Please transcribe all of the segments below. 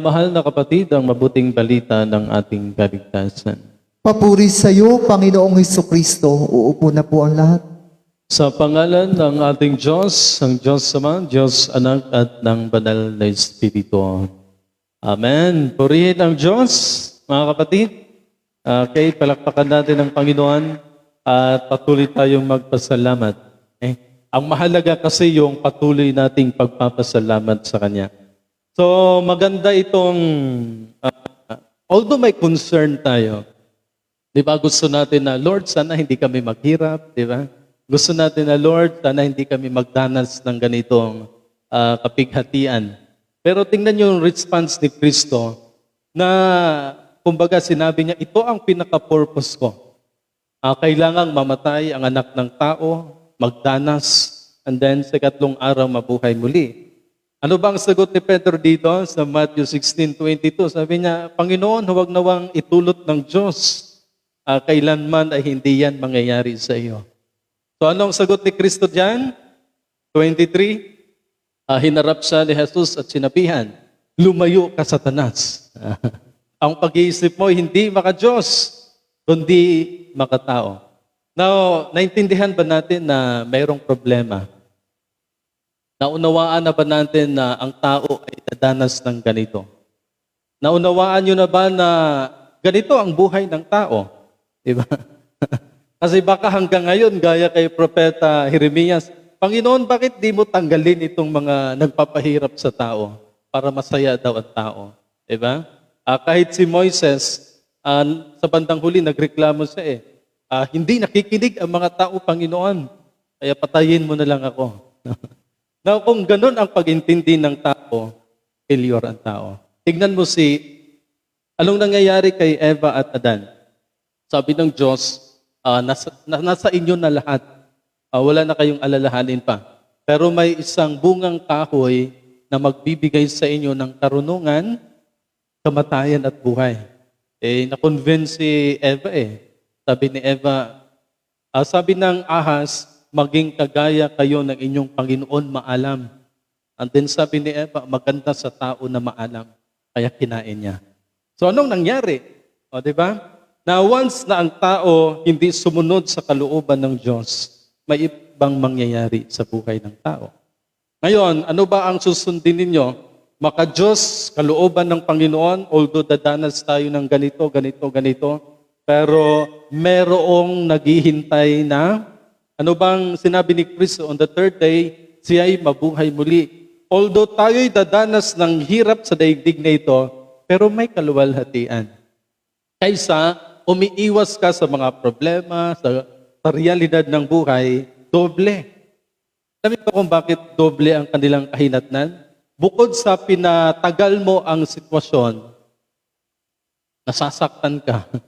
Mahal na kapatid, ang mabuting balita ng ating kaligtasan. Papuri sa iyo, Panginoong Heso Kristo. Uupo na po ang lahat. Sa pangalan ng ating Diyos, ang Diyos Ama, Diyos Anak at ng Banal na Espiritu. Amen. Purihin ang Diyos, mga kapatid. Uh, kay palakpakan natin ang Panginoon at patuloy tayong magpasalamat. Eh, ang mahalaga kasi yung patuloy nating pagpapasalamat sa Kanya. So maganda itong, uh, although may concern tayo, di ba gusto natin na, Lord, sana hindi kami maghirap, di ba? Gusto natin na, Lord, sana hindi kami magdanas ng ganitong uh, kapighatian. Pero tingnan niyo yung response ni Kristo na, kumbaga sinabi niya, ito ang pinaka-purpose ko. Uh, kailangang mamatay ang anak ng tao, magdanas, and then sa katlong araw mabuhay muli. Ano ba ang sagot ni Pedro dito sa Matthew 16:22? Sabi niya, Panginoon, huwag nawang itulot ng Diyos. Uh, kailanman ay hindi yan mangyayari sa iyo. So anong sagot ni Kristo diyan? 23, uh, hinarap siya ni Jesus at sinabihan, lumayo ka satanas. ang pag-iisip mo hindi maka-Diyos, kundi makatao. Now, naintindihan ba natin na mayroong problema? Naunawaan na ba natin na ang tao ay dadanas ng ganito? Naunawaan nyo na ba na ganito ang buhay ng tao? Diba? Kasi baka hanggang ngayon, gaya kay Propeta Jeremias, Panginoon, bakit di mo tanggalin itong mga nagpapahirap sa tao para masaya daw ang tao? Diba? Uh, kahit si Moises, uh, sa bandang huli, nagreklamo siya eh, uh, hindi nakikinig ang mga tao, Panginoon, kaya patayin mo na lang ako. Now, kung ganun ang pag-intindi ng tao, failure ang tao. Tignan mo si, anong nangyayari kay Eva at Adan? Sabi ng Diyos, uh, nasa, na, nasa inyo na lahat. Uh, wala na kayong alalahanin pa. Pero may isang bungang kahoy na magbibigay sa inyo ng karunungan, kamatayan at buhay. Eh, na-convince si Eva eh. Sabi ni Eva, uh, sabi ng ahas, maging kagaya kayo ng inyong Panginoon maalam. And then sabi ni Eva, maganda sa tao na maalam. Kaya kinain niya. So anong nangyari? O, di ba? Na once na ang tao hindi sumunod sa kalooban ng Diyos, may ibang mangyayari sa buhay ng tao. Ngayon, ano ba ang susundin ninyo? Maka-Diyos, kalooban ng Panginoon, although dadanas tayo ng ganito, ganito, ganito, pero merong naghihintay na ano bang sinabi ni Kristo on the third day, siya ay mabuhay muli. Although tayo'y dadanas ng hirap sa daigdig na ito, pero may kaluwalhatian. Kaysa umiiwas ka sa mga problema, sa, sa realidad ng buhay, doble. Alam mo kung bakit doble ang kanilang kahinatnan? Bukod sa pinatagal mo ang sitwasyon, nasasaktan ka.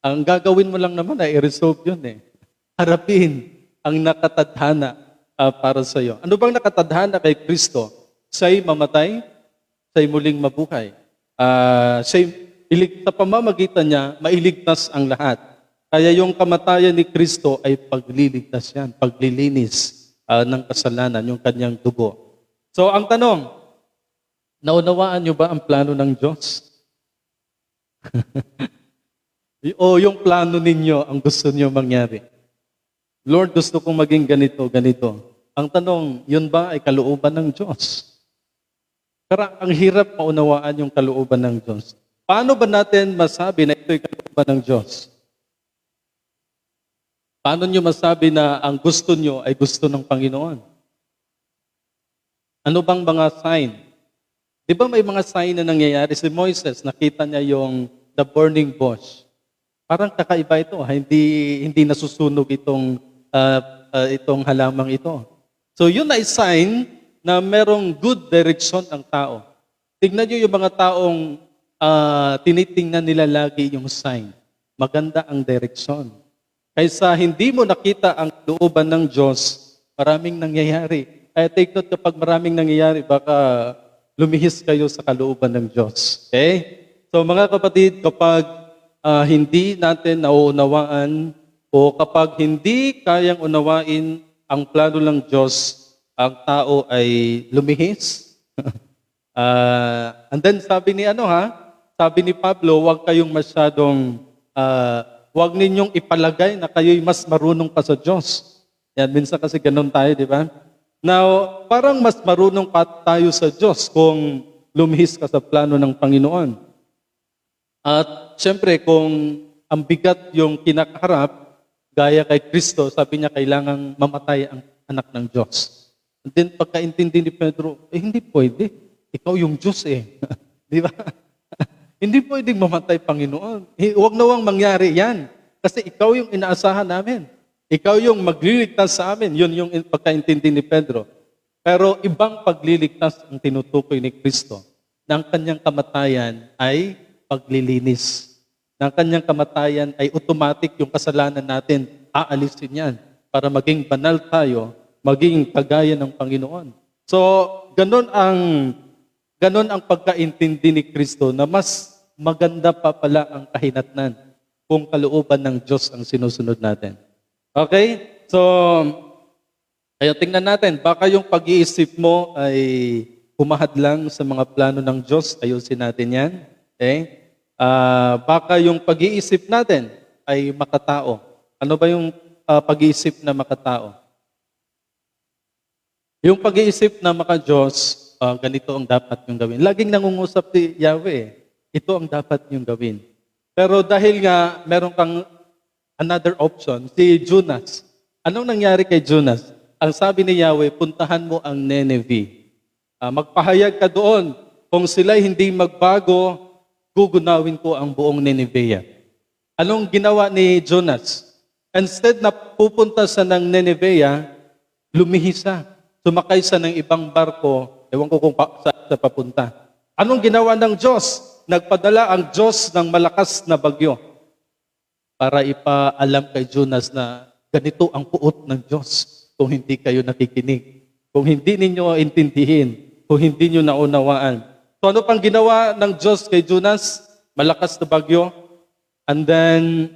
Ang gagawin mo lang naman ay i-resolve yun eh. Harapin ang nakatadhana uh, para sa iyo. Ano bang nakatadhana kay Kristo? Siya'y mamatay, siya'y muling mabuhay. Uh, siya'y ilig, sa pamamagitan niya, mailigtas ang lahat. Kaya yung kamatayan ni Kristo ay pagliligtas yan, paglilinis uh, ng kasalanan, yung kanyang dugo. So ang tanong, naunawaan niyo ba ang plano ng Diyos? o yung plano ninyo ang gusto niyo mangyari? Lord, gusto kong maging ganito, ganito. Ang tanong, yun ba ay kalooban ng Diyos? Kaya ang hirap maunawaan yung kalooban ng Diyos. Paano ba natin masabi na ito'y kalooban ng Diyos? Paano nyo masabi na ang gusto nyo ay gusto ng Panginoon? Ano bang mga sign? Di ba may mga sign na nangyayari? Si Moises, nakita niya yung the burning bush. Parang kakaiba ito. Hindi, hindi nasusunog itong uh, uh, itong halamang ito. So yun ay sign na merong good direction ang tao. Tignan nyo yung mga taong uh, tinitingnan nila lagi yung sign. Maganda ang direksyon. Kaysa hindi mo nakita ang looban ng Diyos, maraming nangyayari. Kaya take note kapag maraming nangyayari, baka lumihis kayo sa kalooban ng Diyos. Okay? So mga kapatid, kapag uh, hindi natin nauunawaan o kapag hindi kayang unawain ang plano ng Diyos, ang tao ay lumihis, Ah, and then sabi ni ano ha, sabi ni Pablo, huwag kayong masyadong, ah, huwag ninyong ipalagay na kayo'y mas marunong pa sa Diyos. Yan, minsan kasi ganun tayo, di ba? Now, parang mas marunong pa tayo sa Diyos kung lumihis ka sa plano ng Panginoon. At siyempre, kung ang bigat yung kinakaharap, gaya kay Kristo, sabi niya, kailangang mamatay ang anak ng Diyos. And then, pagkaintindi ni Pedro, eh, hindi pwede. Ikaw yung Diyos eh. Di ba? hindi pwedeng mamatay, Panginoon. Eh, huwag nawang mangyari yan. Kasi ikaw yung inaasahan namin. Ikaw yung magliligtas sa amin. Yun yung pagkaintindi ni Pedro. Pero ibang pagliligtas ang tinutukoy ni Kristo na ang kanyang kamatayan ay paglilinis. Ang kanyang kamatayan ay automatic yung kasalanan natin, aalisin yan para maging banal tayo, maging kagaya ng Panginoon. So, ganun ang ganun ang pagkaintindi ni Kristo na mas maganda pa pala ang kahinatnan kung kalooban ng Diyos ang sinusunod natin. Okay? So, kaya tingnan natin, baka yung pag-iisip mo ay humahad lang sa mga plano ng Diyos. Ayusin natin yan. Okay? Ah, baka yung pag-iisip natin ay makatao. Ano ba yung ah, pag-iisip na makatao? Yung pag-iisip na maka-Diyos, ah, ganito ang dapat yung gawin. Laging nangungusap si Yahweh, ito ang dapat yung gawin. Pero dahil nga meron kang another option, si Jonas. Anong nangyari kay Jonas? Ang sabi ni Yahweh, puntahan mo ang Nineveh. Ah, magpahayag ka doon. Kung sila'y hindi magbago, gugunawin ko ang buong Nineveh. Anong ginawa ni Jonas? Instead na pupunta sa ng Nineveh, lumihis siya. Sumakay sa ng ibang barko, ewan ko kung pa, saan siya papunta. Anong ginawa ng Diyos? Nagpadala ang Diyos ng malakas na bagyo para ipaalam kay Jonas na ganito ang puot ng Diyos kung hindi kayo nakikinig. Kung hindi ninyo intindihin, kung hindi nyo naunawaan. So ano pang ginawa ng Diyos kay Jonas? Malakas na bagyo. And then,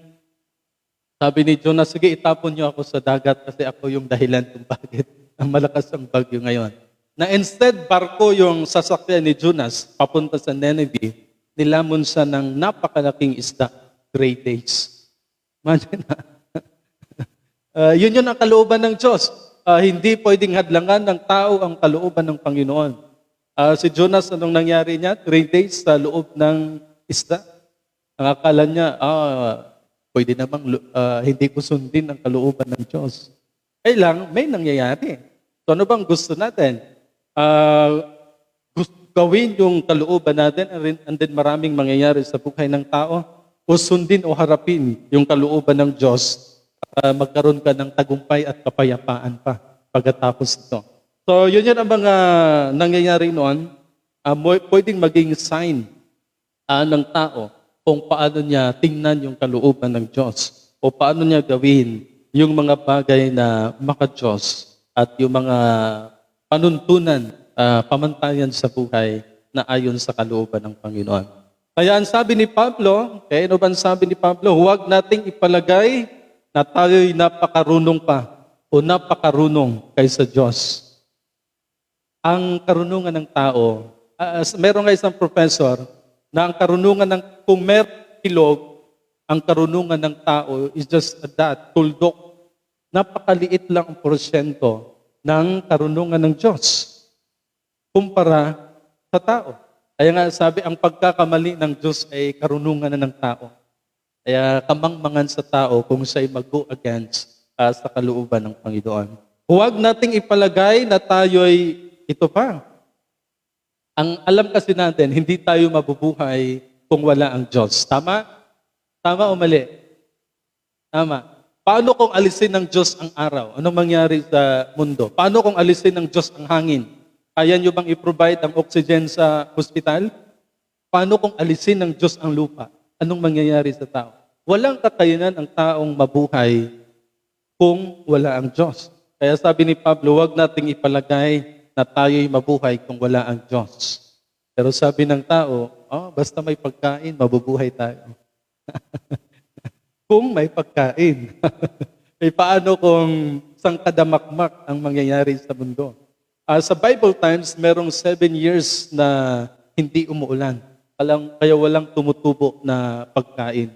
sabi ni Jonas, sige itapon niyo ako sa dagat kasi ako yung dahilan kung bakit ang malakas ang bagyo ngayon. Na instead, barko yung sasakyan ni Jonas papunta sa Nineveh, nilamon siya ng napakalaking isda, three days. Imagine na. Uh, yun yun ang kalooban ng Diyos. Uh, hindi pwedeng hadlangan ng tao ang kalooban ng Panginoon. Uh, si Jonas, anong nangyari niya? Three days sa loob ng isda. Ang akala niya, ah, pwede namang uh, hindi ko sundin ang kalooban ng Diyos. Kailang may nangyayari. So ano bang gusto natin? Uh, gusto, gawin yung kalooban natin and then maraming mangyayari sa buhay ng tao o sundin o harapin yung kalooban ng Diyos para magkaroon ka ng tagumpay at kapayapaan pa pagkatapos ito. So, yun yun ang mga nangyayari noon. Uh, pwedeng maging sign ah, ng tao kung paano niya tingnan yung kalooban ng Diyos o paano niya gawin yung mga bagay na maka-Diyos at yung mga panuntunan, ah, pamantayan sa buhay na ayon sa kalooban ng Panginoon. Kaya ang sabi ni Pablo, okay, ano ba ang sabi ni Pablo? Huwag nating ipalagay na tayo'y napakarunong pa o napakarunong kaysa Diyos. Ang karunungan ng tao, uh, meron nga isang professor na ang karunungan ng, kung mer ilog, ang karunungan ng tao is just that, tuldok. Napakaliit lang ang porsyento ng karunungan ng Diyos kumpara sa tao. Kaya nga sabi, ang pagkakamali ng Diyos ay karunungan na ng tao. Kaya kamangmangan sa tao kung siya'y mag-go against ah, sa kalooban ng Panginoon. Huwag nating ipalagay na tayo'y ito pa. Ang alam kasi natin, hindi tayo mabubuhay kung wala ang Diyos. Tama? Tama o mali? Tama. Paano kung alisin ng Diyos ang araw? Anong mangyari sa mundo? Paano kung alisin ng Diyos ang hangin? Kaya nyo bang i-provide ang oxygen sa hospital? Paano kung alisin ng Diyos ang lupa? Anong mangyayari sa tao? Walang kakayanan ang taong mabuhay kung wala ang Diyos. Kaya sabi ni Pablo, huwag nating ipalagay na tayo'y mabuhay kung wala ang Diyos. Pero sabi ng tao, oh, basta may pagkain, mabubuhay tayo. kung may pagkain. eh paano kung sangkadamakmak ang mangyayari sa mundo? Ah, sa Bible times, merong seven years na hindi umuulan. Alang, kaya walang tumutubo na pagkain.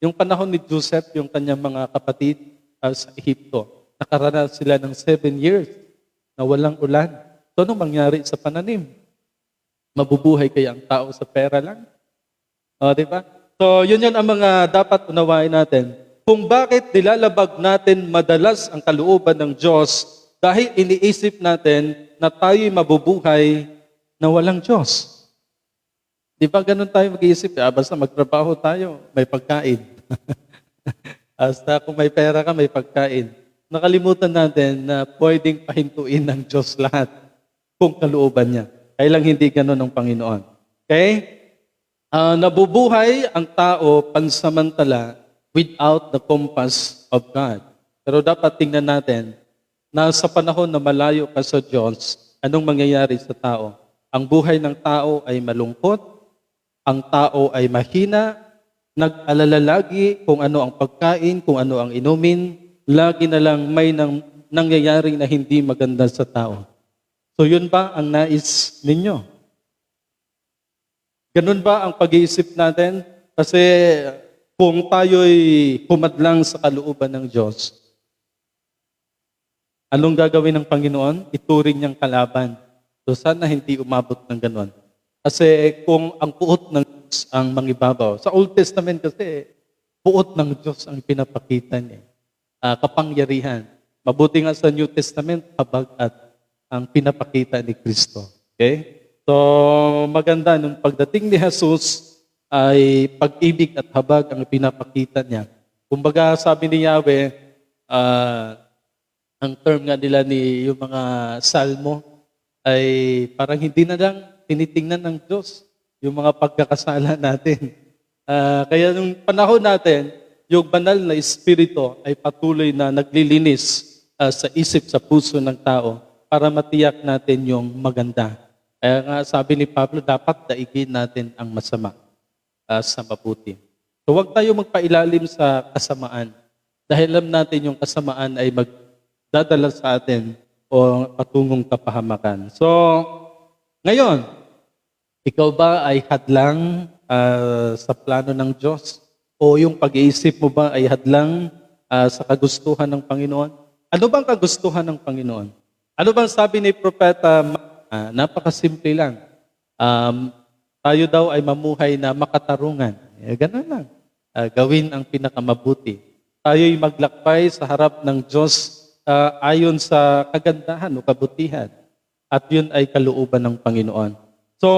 Yung panahon ni Joseph, yung kanyang mga kapatid ah, sa Ehipto, nakaranas sila ng seven years na walang ulan. So, anong mangyari sa pananim? Mabubuhay kaya ang tao sa pera lang? O, di ba? So, yun yun ang mga dapat unawain natin. Kung bakit nilalabag natin madalas ang kalooban ng Diyos dahil iniisip natin na tayo'y mabubuhay na walang Diyos. Di ba ganun tayo mag-iisip? Ah, basta magtrabaho tayo, may pagkain. Basta kung may pera ka, may pagkain. Nakalimutan natin na pwedeng pahintuin ng Diyos lahat kung kalooban niya. Kaya lang hindi ganun ang Panginoon. Okay? Ah, nabubuhay ang tao pansamantala without the compass of God. Pero dapat tingnan natin na sa panahon na malayo ka sa Diyos, anong mangyayari sa tao? Ang buhay ng tao ay malungkot, ang tao ay mahina, nag-alala lagi kung ano ang pagkain, kung ano ang inumin, lagi na lang may nang, nangyayari na hindi maganda sa tao. So yun ba ang nais ninyo? Ganun ba ang pag-iisip natin? Kasi kung tayo'y pumadlang sa kalooban ng Diyos, anong gagawin ng Panginoon? Ituring niyang kalaban. So sana hindi umabot ng ganon. Kasi kung ang puot ng Diyos ang mangibabaw, sa Old Testament kasi, puot ng Diyos ang pinapakita niya. Ah, kapangyarihan. Mabuti nga sa New Testament, habag at ang pinapakita ni Kristo. Okay? So, maganda nung pagdating ni Jesus ay pag-ibig at habag ang pinapakita niya. Kumbaga, sabi ni Yahweh, ah, ang term nga nila ni yung mga salmo ay parang hindi na lang tinitingnan ng Diyos yung mga pagkakasala natin. Ah, kaya nung panahon natin, yung banal na espiritu ay patuloy na naglilinis ah, sa isip, sa puso ng tao para matiyak natin yung maganda. Kaya nga sabi ni Pablo, dapat daigin natin ang masama ah, sa mabuti. So huwag tayo magpailalim sa kasamaan. Dahil alam natin yung kasamaan ay magdadala sa atin o patungong kapahamakan. So, ngayon, ikaw ba ay hadlang ah, sa plano ng Diyos? O yung pag-iisip mo ba ay hadlang ah, sa kagustuhan ng Panginoon? Ano bang kagustuhan ng Panginoon? Ano bang sabi ni Propeta? Ah, napakasimple lang. Um, tayo daw ay mamuhay na makatarungan. Eh, ganun lang. Ah, gawin ang pinakamabuti. Tayo'y maglakbay sa harap ng Diyos ah, ayon sa kagandahan o kabutihan. At yun ay kalooban ng Panginoon. So,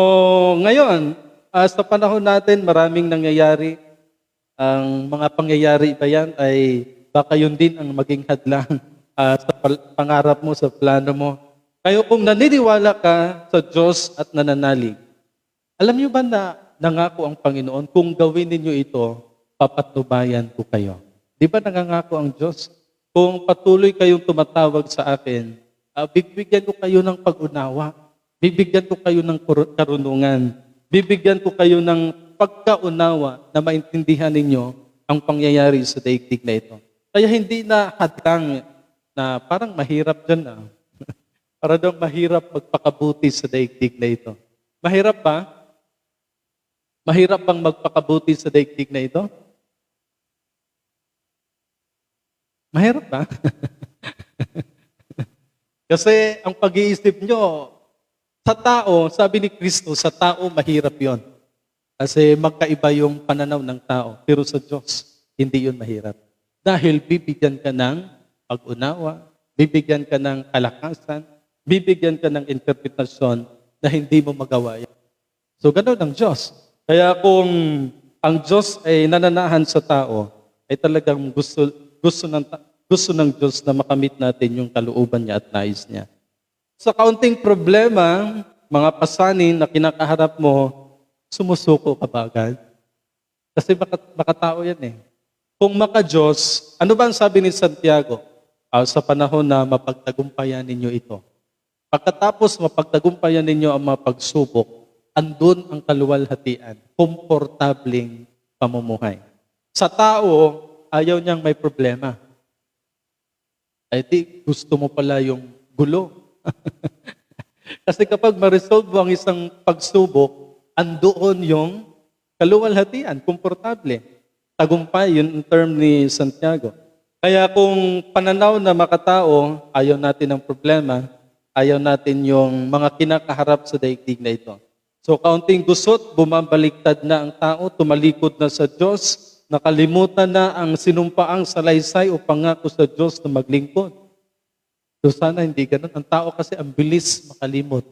ngayon, ah, sa panahon natin, maraming nangyayari. Ang mga pangyayari ba yan ay baka yun din ang maging hadlang ah, sa pangarap mo, sa plano mo. Kayo kung naniniwala ka sa Diyos at nananalig, alam niyo ba na nangako ang Panginoon, kung gawin ninyo ito, papatnubayan ko kayo. Di ba nangangako ang Diyos? Kung patuloy kayong tumatawag sa akin, ah, bibigyan ko kayo ng pag-unawa. Bibigyan ko kayo ng karunungan. Bibigyan ko kayo ng pagkaunawa na maintindihan ninyo ang pangyayari sa daigdig na ito. Kaya hindi na hadlang na parang mahirap dyan ah. Para daw mahirap magpakabuti sa daigdig na ito. Mahirap ba? Mahirap bang magpakabuti sa daigdig na ito? Mahirap ba? Kasi ang pag-iisip nyo, sa tao, sabi ni Kristo, sa tao mahirap yon. Kasi magkaiba yung pananaw ng tao. Pero sa Diyos, hindi yun mahirap. Dahil bibigyan ka ng pag-unawa, bibigyan ka ng kalakasan, bibigyan ka ng interpretasyon na hindi mo magawa yan. So, ganun ang Diyos. Kaya kung ang Diyos ay nananahan sa tao, ay talagang gusto, gusto, ng, gusto ng Diyos na makamit natin yung kalooban niya at nais niya. Sa kaunting problema, mga pasanin na kinakaharap mo, sumusuko ka ba agad? Kasi baka, baka tao yan eh. Kung maka-Diyos, ano ba ang sabi ni Santiago? Ah, sa panahon na mapagtagumpayan ninyo ito. Pagkatapos mapagtagumpayan ninyo ang mga pagsubok, andun ang kaluwalhatian, komportabling pamumuhay. Sa tao, ayaw niyang may problema. Ay di, gusto mo pala yung gulo. Kasi kapag ma-resolve mo ang isang pagsubok, andoon yung kaluwalhatian, komportable. Tagumpay, yun ang term ni Santiago. Kaya kung pananaw na makatao, ayaw natin ng problema, ayaw natin yung mga kinakaharap sa daigdig na ito. So kaunting gusot, bumabaliktad na ang tao, tumalikod na sa Diyos, nakalimutan na ang sinumpaang salaysay o pangako sa Diyos na maglingkod. So sana hindi ganun. Ang tao kasi ang bilis makalimot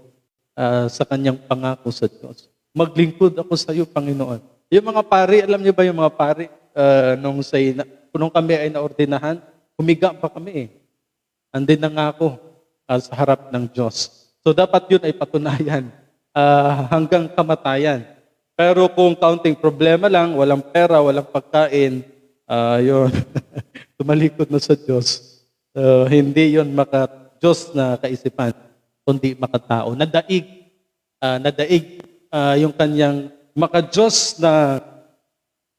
ah, sa kanyang pangako sa Diyos. Maglingkod ako sa iyo, Panginoon. Yung mga pari, alam niyo ba yung mga pari, ah, nung, sa, nung kami ay naordinahan, humiga pa kami eh. Andin na nga ako ah, sa harap ng Diyos. So dapat yun ay patunayan ah, hanggang kamatayan. Pero kung kaunting problema lang, walang pera, walang pagkain, ah, yun, tumalikod na sa Diyos. So, hindi yun maka Diyos na kaisipan, kundi makatao. Nadaig, ah, nadaig ah, yung kanyang maka Diyos na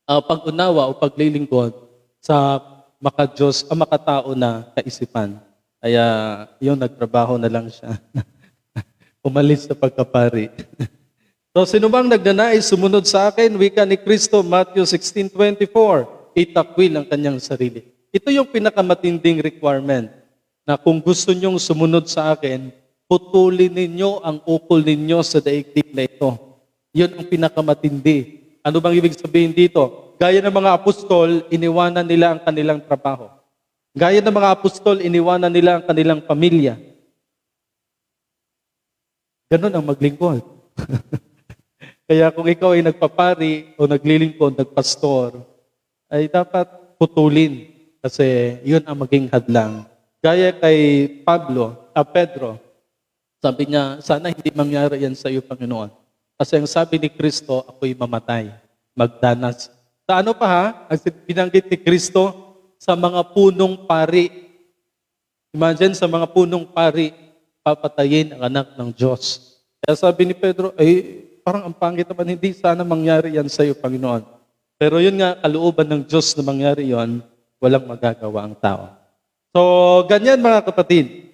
ah, pag-unawa o paglilingkod sa maka Diyos, ah, makatao na kaisipan. Kaya yun, nagtrabaho na lang siya. Umalis sa pagkapari. so, sino bang nagnanais sumunod sa akin? Wika ni Kristo, Matthew 16.24, itakwil ang kanyang sarili. Ito yung pinakamatinding requirement na kung gusto nyong sumunod sa akin, putulin ninyo ang ukol ninyo sa daigdig na ito. Yun ang pinakamatindi. Ano bang ibig sabihin dito? Gaya ng mga apostol, iniwanan nila ang kanilang trabaho. Gaya ng mga apostol, iniwanan nila ang kanilang pamilya. Ganun ang maglingkod. Kaya kung ikaw ay nagpapari o naglilingkod, nagpastor, ay dapat putulin kasi yun ang maging hadlang. Gaya kay Pablo, ah, Pedro, sabi niya, sana hindi mangyari yan sa iyo, Panginoon. Kasi ang sabi ni Kristo, ako'y mamatay, magdanas. Sa ano pa ha? Ang binanggit ni Kristo, sa mga punong pari. Imagine, sa mga punong pari, papatayin ang anak ng Diyos. Kaya sabi ni Pedro, ay parang ang pangit naman, hindi sana mangyari yan sa iyo, Panginoon. Pero yun nga, kalooban ng Diyos na mangyari yon, walang magagawa ang tao. So, ganyan mga kapatid.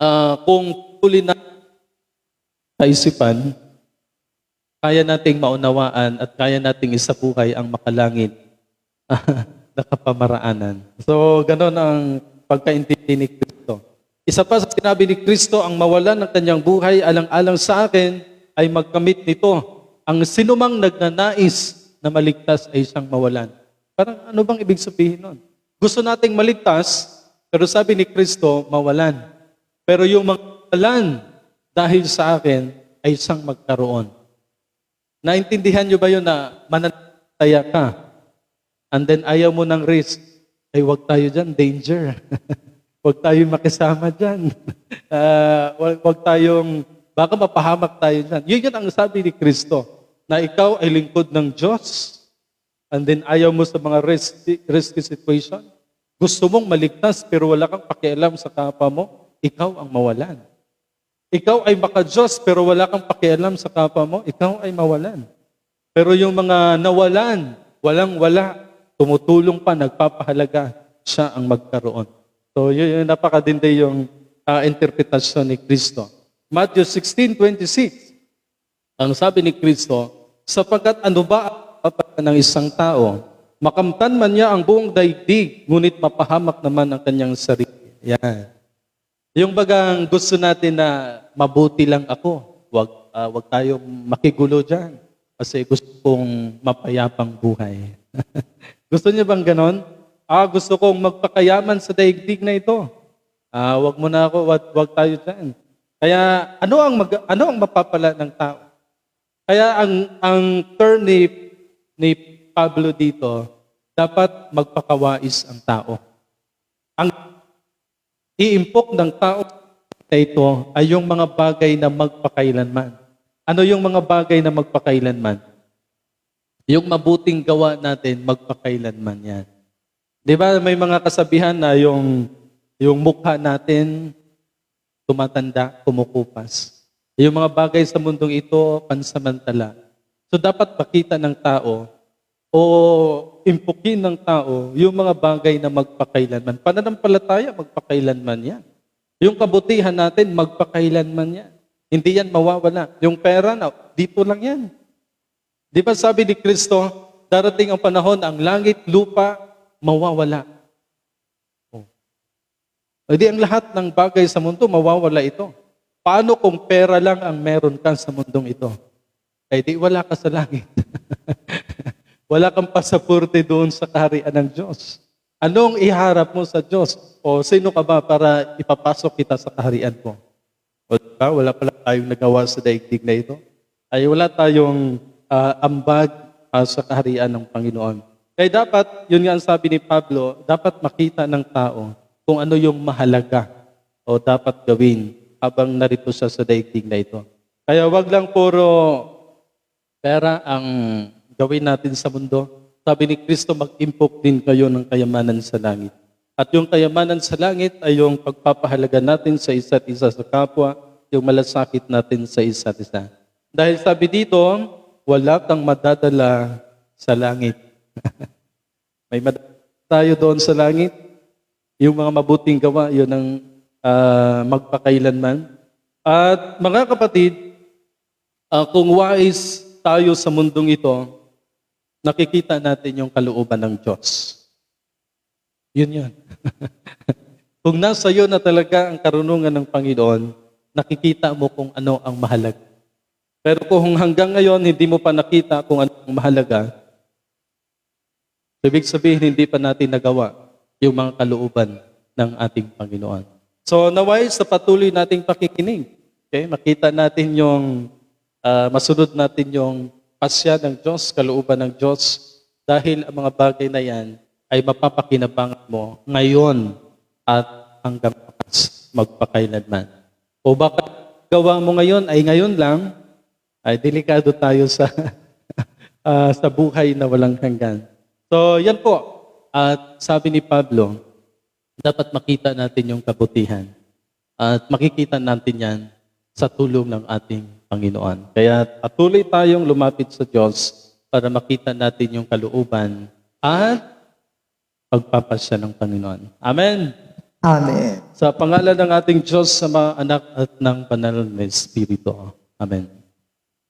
Ah, kung tuloy na kaisipan, kaya nating maunawaan at kaya nating isabuhay ang makalangit na kapamaraanan. So, ganon ang pagkaintindi ni Kristo. Isa pa sa sinabi ni Kristo, ang mawalan ng kanyang buhay alang-alang sa akin ay magkamit nito. Ang sinumang nagnanais na maligtas ay siyang mawalan. Parang ano bang ibig sabihin nun? Gusto nating maligtas, pero sabi ni Kristo, mawalan. Pero yung mawalan dahil sa akin ay siyang magkaroon. Naintindihan nyo ba yun na manataya ka? And then ayaw mo ng risk. Ay, wag tayo dyan, danger. wag tayo makisama dyan. Ah, wag, wag tayong, baka mapahamak tayo dyan. Yun yun ang sabi ni Kristo, na ikaw ay lingkod ng Diyos. And then ayaw mo sa mga risky, risky situation. Gusto mong maligtas pero wala kang pakialam sa kapwa mo, ikaw ang mawalan. Ikaw ay maka-Diyos pero wala kang pakialam sa kapwa mo, ikaw ay mawalan. Pero yung mga nawalan, walang-wala, tumutulong pa, nagpapahalaga, siya ang magkaroon. So yun yung napakadindi yung ah, interpretasyon ni Kristo. Matthew 16:26. Ang sabi ni Kristo, sapagkat ano ba ang ng isang tao? Makamtan man niya ang buong daigdig, ngunit mapahamak naman ang kanyang sarili. Yan. Yung bagang gusto natin na mabuti lang ako, wag, ah, wag tayong makigulo dyan. Kasi gusto kong mapayapang buhay. gusto niyo bang ganon? Ah, gusto kong magpakayaman sa daigdig na ito. Ah, wag mo na ako, wag, wag tayo dyan. Kaya ano ang mag, ano ang mapapala ng tao? Kaya ang ang term ni ni Pablo dito, dapat magpakawais ang tao. Ang iimpok ng tao na ito ay yung mga bagay na magpakailanman. Ano yung mga bagay na magpakailanman? Yung mabuting gawa natin, magpakailanman yan. Di ba may mga kasabihan na yung, yung mukha natin tumatanda, kumukupas. Yung mga bagay sa mundong ito, pansamantala. So dapat pakita ng tao o impukin ng tao yung mga bagay na magpakailanman. Pananampalataya, magpakailanman yan. Yung kabutihan natin, magpakailanman yan. Hindi yan mawawala. Yung pera na, dito lang yan. Di ba sabi ni Kristo, darating ang panahon, ang langit, lupa, mawawala. Oh. O di ang lahat ng bagay sa mundo, mawawala ito. Paano kung pera lang ang meron ka sa mundong ito? Eh di wala ka sa langit. wala kang pasapurte doon sa kaharian ng Diyos. Anong iharap mo sa Diyos? O sino ka ba para ipapasok kita sa kaharian mo? O diba, wala pala tayong nagawa sa daigdig na ito. Ay wala tayong ah, ambag ah, sa kaharian ng Panginoon. Kaya dapat, yun nga ang sabi ni Pablo, dapat makita ng tao kung ano yung mahalaga o dapat gawin habang narito siya sa daigdig na ito. Kaya wag lang puro pera ang gawin natin sa mundo. Sabi ni Kristo, mag-impok din kayo ng kayamanan sa langit. At yung kayamanan sa langit ay yung pagpapahalaga natin sa isa't isa sa kapwa, yung malasakit natin sa isa't isa. Dahil sabi dito, wala kang madadala sa langit. May madadala tayo doon sa langit. Yung mga mabuting gawa, yun ang ah, magpakailanman. At mga kapatid, ah, kung wais tayo sa mundong ito, nakikita natin yung kalooban ng Diyos. Yun yun. kung nasa iyo na talaga ang karunungan ng Panginoon, nakikita mo kung ano ang mahalaga. Pero kung hanggang ngayon hindi mo pa nakita kung ano ang mahalaga, ibig sabihin hindi pa natin nagawa yung mga kalooban ng ating Panginoon. So naway sa patuloy nating pakikinig, okay? makita natin yung, ah, masunod natin yung pasya ng Diyos, kalooban ng Diyos, dahil ang mga bagay na yan ay mapapakinabangan mo ngayon at hanggang wakas magpakailanman. O baka gawa mo ngayon ay ngayon lang, ay delikado tayo sa ah, sa buhay na walang hanggan. So, yan po. At sabi ni Pablo, dapat makita natin yung kabutihan. At makikita natin yan sa tulong ng ating Panginoon. Kaya patuloy tayong lumapit sa Diyos para makita natin yung kalooban at pagpapasya ng Panginoon. Amen. Amen. Sa pangalan ng ating Diyos, sa mga anak at ng banal na Espiritu. Amen.